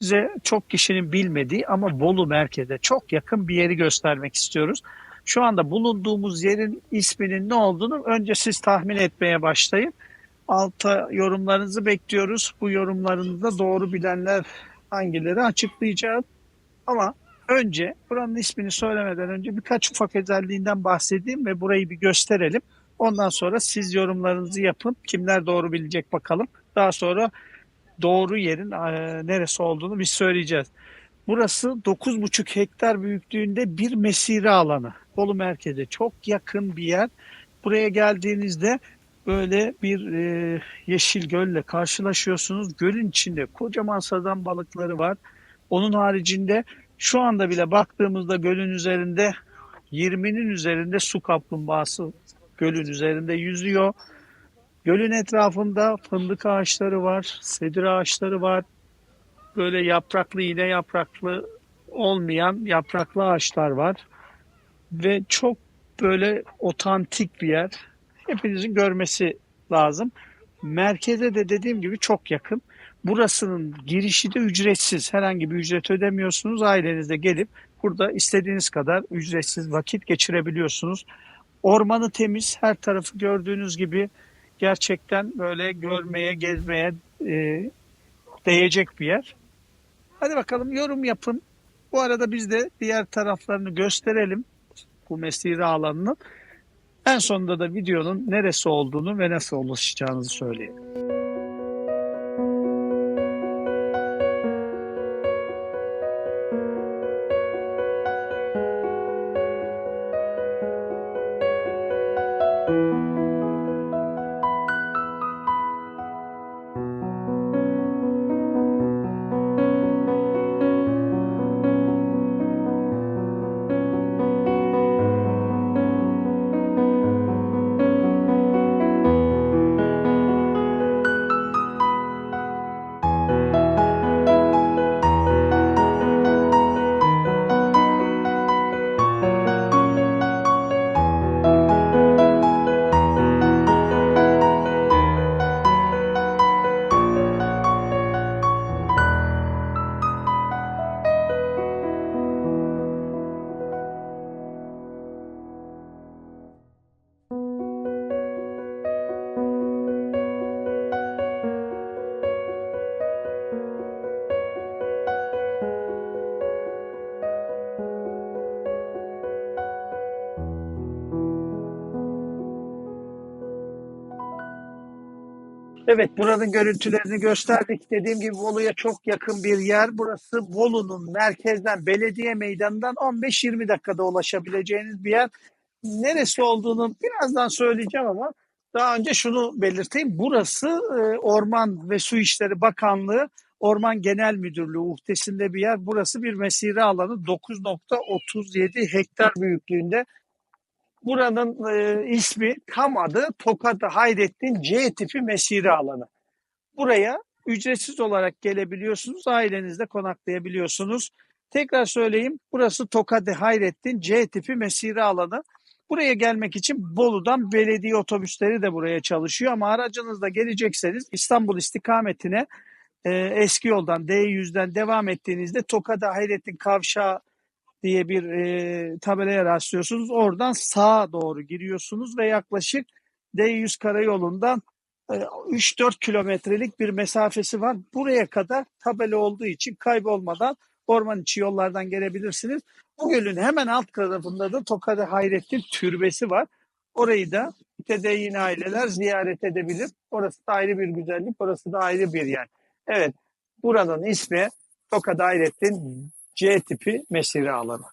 Size çok kişinin bilmediği ama Bolu merkeze çok yakın bir yeri göstermek istiyoruz. Şu anda bulunduğumuz yerin isminin ne olduğunu önce siz tahmin etmeye başlayın. Alta yorumlarınızı bekliyoruz. Bu yorumlarınızda doğru bilenler hangileri açıklayacağız. Ama önce buranın ismini söylemeden önce birkaç ufak özelliğinden bahsedeyim ve burayı bir gösterelim. Ondan sonra siz yorumlarınızı yapın. Kimler doğru bilecek bakalım. Daha sonra doğru yerin e, neresi olduğunu biz söyleyeceğiz. Burası 9,5 hektar büyüklüğünde bir mesire alanı. Bolu merkeze çok yakın bir yer. Buraya geldiğinizde böyle bir e, yeşil gölle karşılaşıyorsunuz. Gölün içinde kocaman sazan balıkları var. Onun haricinde şu anda bile baktığımızda gölün üzerinde 20'nin üzerinde su kaplumbağası gölün üzerinde yüzüyor. Gölün etrafında fındık ağaçları var, sedir ağaçları var. Böyle yapraklı, iğne yapraklı olmayan yapraklı ağaçlar var. Ve çok böyle otantik bir yer. Hepinizin görmesi lazım. Merkeze de dediğim gibi çok yakın. Burasının girişi de ücretsiz. Herhangi bir ücret ödemiyorsunuz. Ailenizle gelip burada istediğiniz kadar ücretsiz vakit geçirebiliyorsunuz. Ormanı temiz. Her tarafı gördüğünüz gibi gerçekten böyle görmeye, gezmeye e, değecek bir yer. Hadi bakalım yorum yapın. Bu arada biz de diğer taraflarını gösterelim. Bu mesire alanının. En sonunda da videonun neresi olduğunu ve nasıl ulaşacağınızı söyleyin. Evet buranın görüntülerini gösterdik. Dediğim gibi Bolu'ya çok yakın bir yer. Burası Bolu'nun merkezden belediye meydanından 15-20 dakikada ulaşabileceğiniz bir yer. Neresi olduğunu birazdan söyleyeceğim ama daha önce şunu belirteyim. Burası e, Orman ve Su İşleri Bakanlığı Orman Genel Müdürlüğü uhdesinde bir yer. Burası bir mesire alanı 9.37 hektar büyüklüğünde. Buranın e, ismi tam adı Tokat Hayrettin C tipi mesire alanı. Buraya ücretsiz olarak gelebiliyorsunuz. Ailenizle konaklayabiliyorsunuz. Tekrar söyleyeyim. Burası Tokat Hayrettin C tipi mesire alanı. Buraya gelmek için Bolu'dan belediye otobüsleri de buraya çalışıyor ama aracınızla gelecekseniz İstanbul istikametine e, eski yoldan D100'den devam ettiğinizde Tokat Hayrettin Kavşağı diye bir e, tabelaya rastlıyorsunuz. Oradan sağa doğru giriyorsunuz ve yaklaşık D100 karayolundan e, 3-4 kilometrelik bir mesafesi var. Buraya kadar tabela olduğu için kaybolmadan orman içi yollardan gelebilirsiniz. Bu gölün hemen alt tarafında da Tokadı Hayrettin Türbesi var. Orayı da mütedeyyin aileler ziyaret edebilir. Orası da ayrı bir güzellik, orası da ayrı bir yer. Evet, buranın ismi Tokadı Hayrettin C tipi mesire alanı.